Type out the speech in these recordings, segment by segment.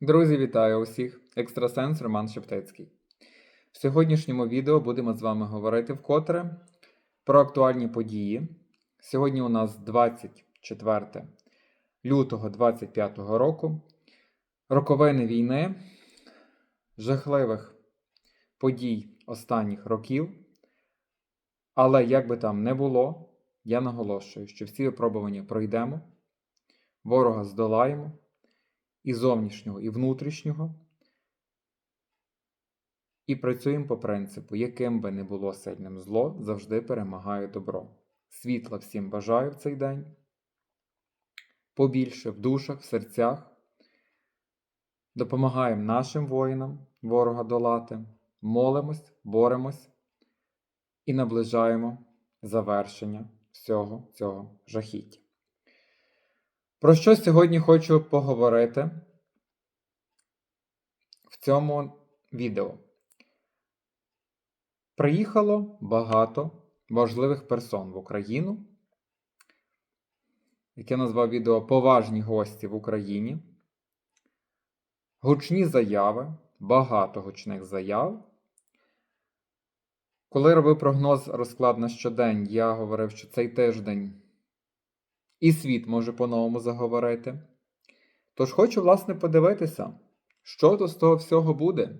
Друзі, вітаю усіх! Екстрасенс Роман Шептицький. В сьогоднішньому відео будемо з вами говорити вкотре про актуальні події. Сьогодні у нас 24 лютого 25 року. Роковини війни, жахливих подій останніх років. Але як би там не було, я наголошую, що всі випробування пройдемо, ворога здолаємо і зовнішнього, і внутрішнього. І працюємо по принципу, яким би не було сильним зло, завжди перемагає добро. Світла всім бажаю в цей день. Побільше в душах, в серцях. Допомагаємо нашим воїнам ворога долати, молимось, боремось і наближаємо завершення всього цього жахіття. Про що сьогодні хочу поговорити в цьому відео? Приїхало багато важливих персон в Україну, яке назвав відео Поважні гості в Україні. Гучні заяви, багато гучних заяв. Коли робив прогноз розклад на щодень, я говорив, що цей тиждень і світ може по-новому заговорити. Тож хочу, власне, подивитися, що то з того всього буде.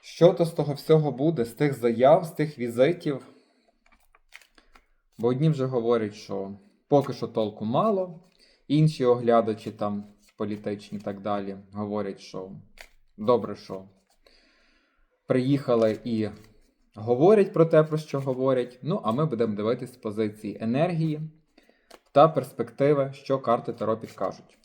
Що то з того всього буде, з тих заяв, з тих візитів. Бо одні вже говорять, що поки що толку мало, інші оглядачі там політичні і так далі говорять, що добре, що приїхали і говорять про те, про що говорять. Ну, а ми будемо дивитися з позиції енергії та перспективи, що карти Таро підкажуть.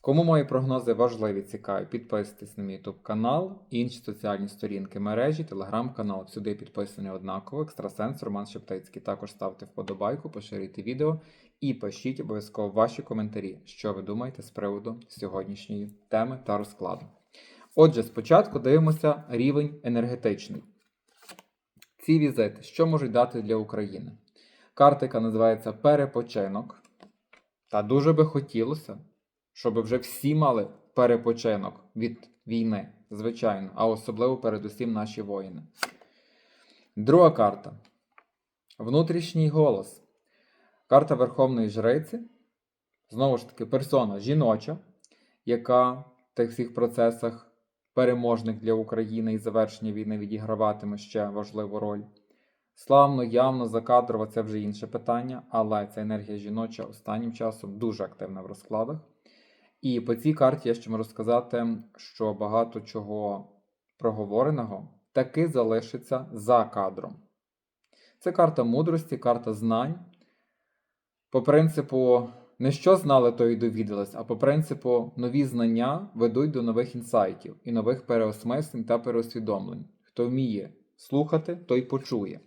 Кому мої прогнози важливі, цікаві, підписуйтесь на мій YouTube канал, інші соціальні сторінки мережі, телеграм-канал. Сюди підписані однаково, екстрасенс Роман Шептицький. Також ставте вподобайку, поширюйте відео і пишіть обов'язково ваші коментарі, що ви думаєте з приводу сьогоднішньої теми та розкладу. Отже, спочатку дивимося рівень енергетичний. Ці візити, що можуть дати для України? Карта, яка називається перепочинок. Та дуже би хотілося, щоб вже всі мали перепочинок від війни, звичайно, а особливо передусім наші воїни. Друга карта. Внутрішній голос. Карта Верховної Жриці. Знову ж таки, персона жіноча, яка в тих всіх процесах переможник для України і завершення війни відіграватиме ще важливу роль. Славно, явно, закадрово це вже інше питання, але ця енергія жіноча останнім часом дуже активна в розкладах. І по цій карті я ще можу сказати, що багато чого проговореного таки залишиться за кадром. Це карта мудрості, карта знань. По принципу, не що знали, то й довідались, а по принципу, нові знання ведуть до нових інсайтів і нових переосмислень та переосвідомлень. Хто вміє слухати, той почує.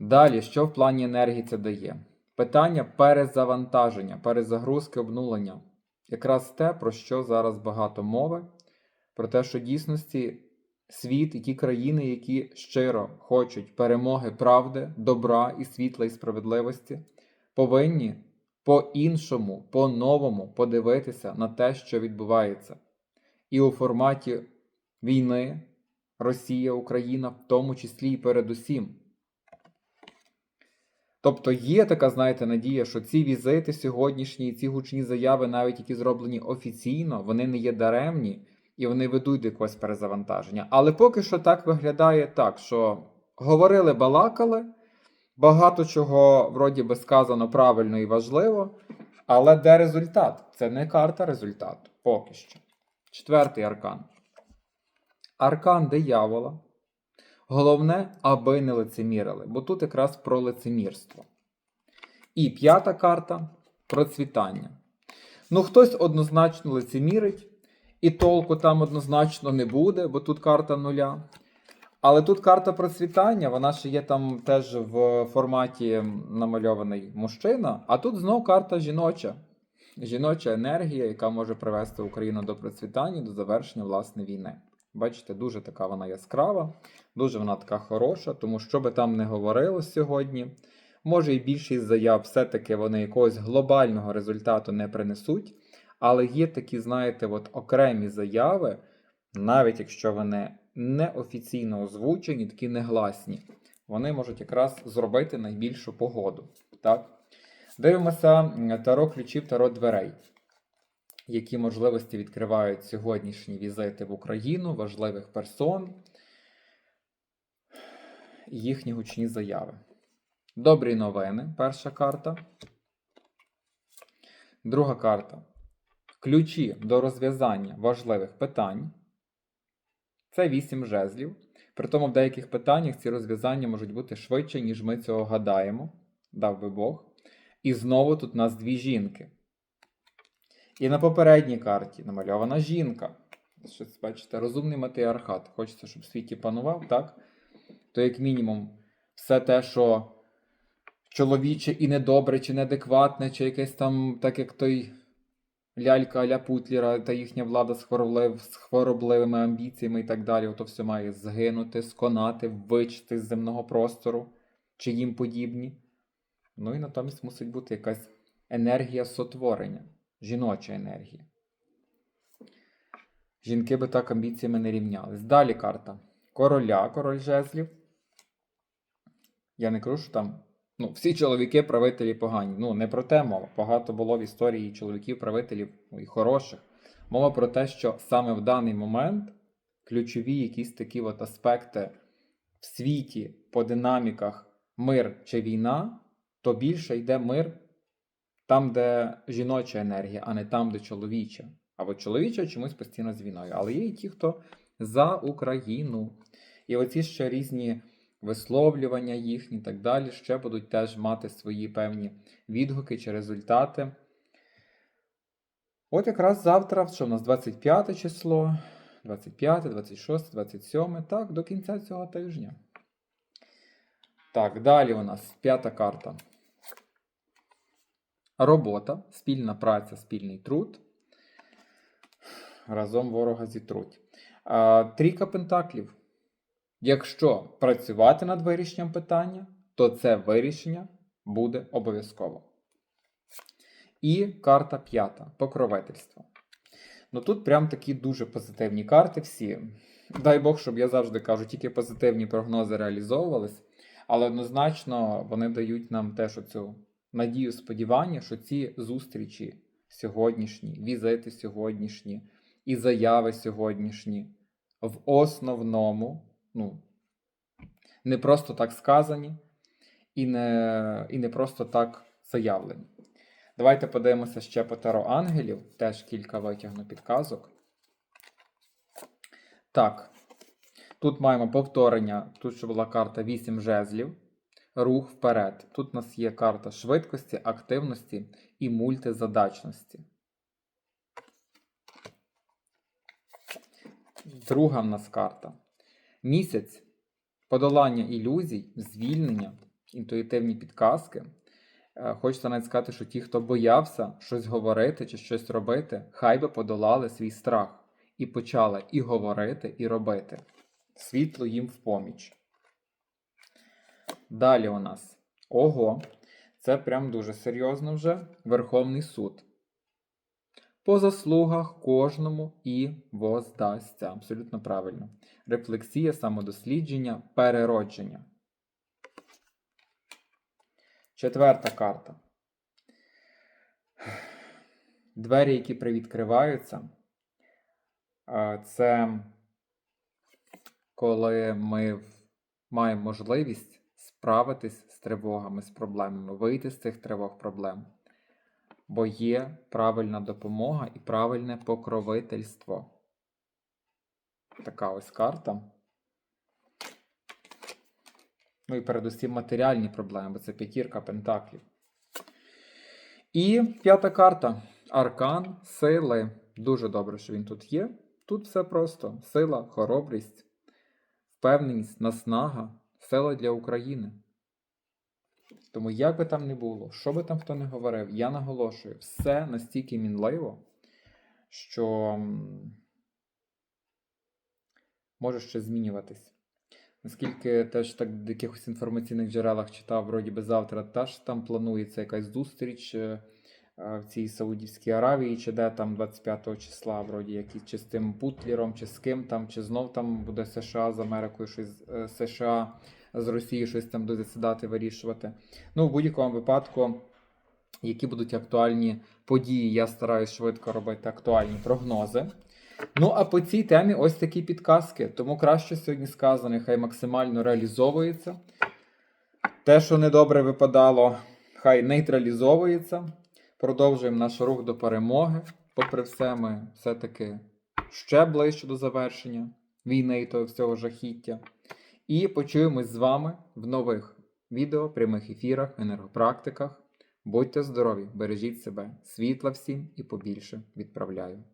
Далі, що в плані енергії це дає? Питання перезавантаження, перезагрузки, обнулення. Якраз те, про що зараз багато мови, про те, що дійсності світ і ті країни, які щиро хочуть перемоги правди, добра і світла і справедливості, повинні по-іншому, по-новому подивитися на те, що відбувається. І у форматі війни Росія, Україна, в тому числі і передусім. Тобто є така, знаєте, надія, що ці візити сьогоднішні, ці гучні заяви, навіть які зроблені офіційно, вони не є даремні і вони ведуть до якогось перезавантаження. Але поки що так виглядає так, що говорили, балакали, багато чого вроді би сказано правильно і важливо, але де результат? Це не карта результату поки що. Четвертий аркан. Аркан диявола. Головне, аби не лицемірили, бо тут якраз про лицемірство. І п'ята карта процвітання. Ну, хтось однозначно лицемірить, і толку там однозначно не буде, бо тут карта нуля. Але тут карта процвітання, вона ще є там теж в форматі намальований мужчина, а тут знову карта жіноча. Жіноча енергія, яка може привести Україну до процвітання, до завершення власне війни. Бачите, дуже така вона яскрава, дуже вона така хороша, тому що би там не говорилось сьогодні, Може і більшість заяв все-таки вони якогось глобального результату не принесуть. Але є такі, знаєте, от окремі заяви, навіть якщо вони неофіційно озвучені, такі негласні, вони можуть якраз зробити найбільшу погоду. Так? Дивимося таро ключів, таро дверей. Які можливості відкривають сьогоднішні візити в Україну, важливих персон, і їхні гучні заяви. Добрі новини. Перша карта. Друга карта. Ключі до розв'язання важливих питань. Це вісім жезлів. Притому в деяких питаннях ці розв'язання можуть бути швидше, ніж ми цього гадаємо. Дав би Бог. І знову тут у нас дві жінки. І на попередній карті намальована жінка. Щось, бачите, розумний матріархат. Хочеться, щоб в світі панував, так? То, як мінімум, все те, що чоловіче і недобре, чи неадекватне, чи якесь там, так як той лялька Аля Путлера та їхня влада з, хвороблив, з хворобливими амбіціями і так далі, ото все має згинути, сконати, вичити з земного простору, чи їм подібні. Ну і натомість мусить бути якась енергія сотворення, жіноча енергія. Жінки би так амбіціями не рівнялись. Далі карта. Короля, король жезлів. Я не що там ну, всі чоловіки правителі погані. Ну, не про те мова. Багато було в історії чоловіків-правителів ну, і хороших. Мова про те, що саме в даний момент ключові якісь такі от аспекти в світі по динаміках мир чи війна, то більше йде мир там, де жіноча енергія, а не там, де чоловіча. А от чоловіча чомусь постійно з війною. Але є і ті, хто за Україну. І оці ще різні висловлювання їхні і так далі ще будуть теж мати свої певні відгуки чи результати. От якраз завтра, що в нас 25 число, 25, 26, 27, так, до кінця цього тижня. Так, далі у нас п'ята карта. Робота, спільна праця, спільний труд. Разом ворога зітруть. Трійка пентаклів. Якщо працювати над вирішенням питання, то це вирішення буде обов'язково. І карта п'ята покровительство. Ну тут прям такі дуже позитивні карти всі. Дай Бог, щоб я завжди кажу, тільки позитивні прогнози реалізовувались, але однозначно вони дають нам теж оцю надію, сподівання, що ці зустрічі сьогоднішні, візити сьогоднішні і заяви сьогоднішні в основному ну, не просто так сказані і не, і не просто так заявлені. Давайте подивимося ще по таро ангелів, теж кілька витягну підказок. Так, тут маємо повторення, тут ще була карта 8 жезлів, рух вперед. Тут у нас є карта швидкості, активності і мультизадачності. Друга в нас карта. Місяць подолання ілюзій, звільнення, інтуїтивні підказки. Е, Хочеться навіть сказати, що ті, хто боявся щось говорити чи щось робити, хай би подолали свій страх і почали і говорити, і робити. Світло їм в поміч. Далі у нас ого, це прям дуже серйозно вже Верховний суд. По заслугах кожному і воздасться. Абсолютно правильно. Рефлексія, самодослідження, переродження. Четверта карта. Двері, які привідкриваються, це коли ми маємо можливість справитись з тривогами, з проблемами, вийти з цих тривог проблем. Бо є правильна допомога і правильне покровительство. Така ось карта. Ну і передусім матеріальні проблеми, бо це п'ятірка пентаклів. І п'ята карта. Аркан сили. Дуже добре, що він тут є. Тут все просто: сила, хоробрість, впевненість, наснага, сила для України. Тому як би там не було, що би там хто не говорив, я наголошую, все настільки мінливо, що може ще змінюватись. Наскільки теж так в якихось інформаційних джерелах читав, вроді би завтра теж там планується якась зустріч е, е, в цій Саудівській Аравії, чи де там 25 числа, вроді якісь чи з тим Бутлером, чи з ким там, чи знов там буде США з Америкою, щось е, США з Росією щось там буде сідати, вирішувати. Ну, в будь-якому випадку, які будуть актуальні події, я стараюсь швидко робити актуальні прогнози. Ну, а по цій темі ось такі підказки. Тому краще сьогодні сказане, хай максимально реалізовується. Те, що недобре випадало, хай нейтралізовується. Продовжуємо наш рух до перемоги. Попри все, ми все-таки ще ближче до завершення війни і того всього жахіття. І почуємось з вами в нових відео, прямих ефірах, енергопрактиках. Будьте здорові, бережіть себе, світла всім і побільше відправляю.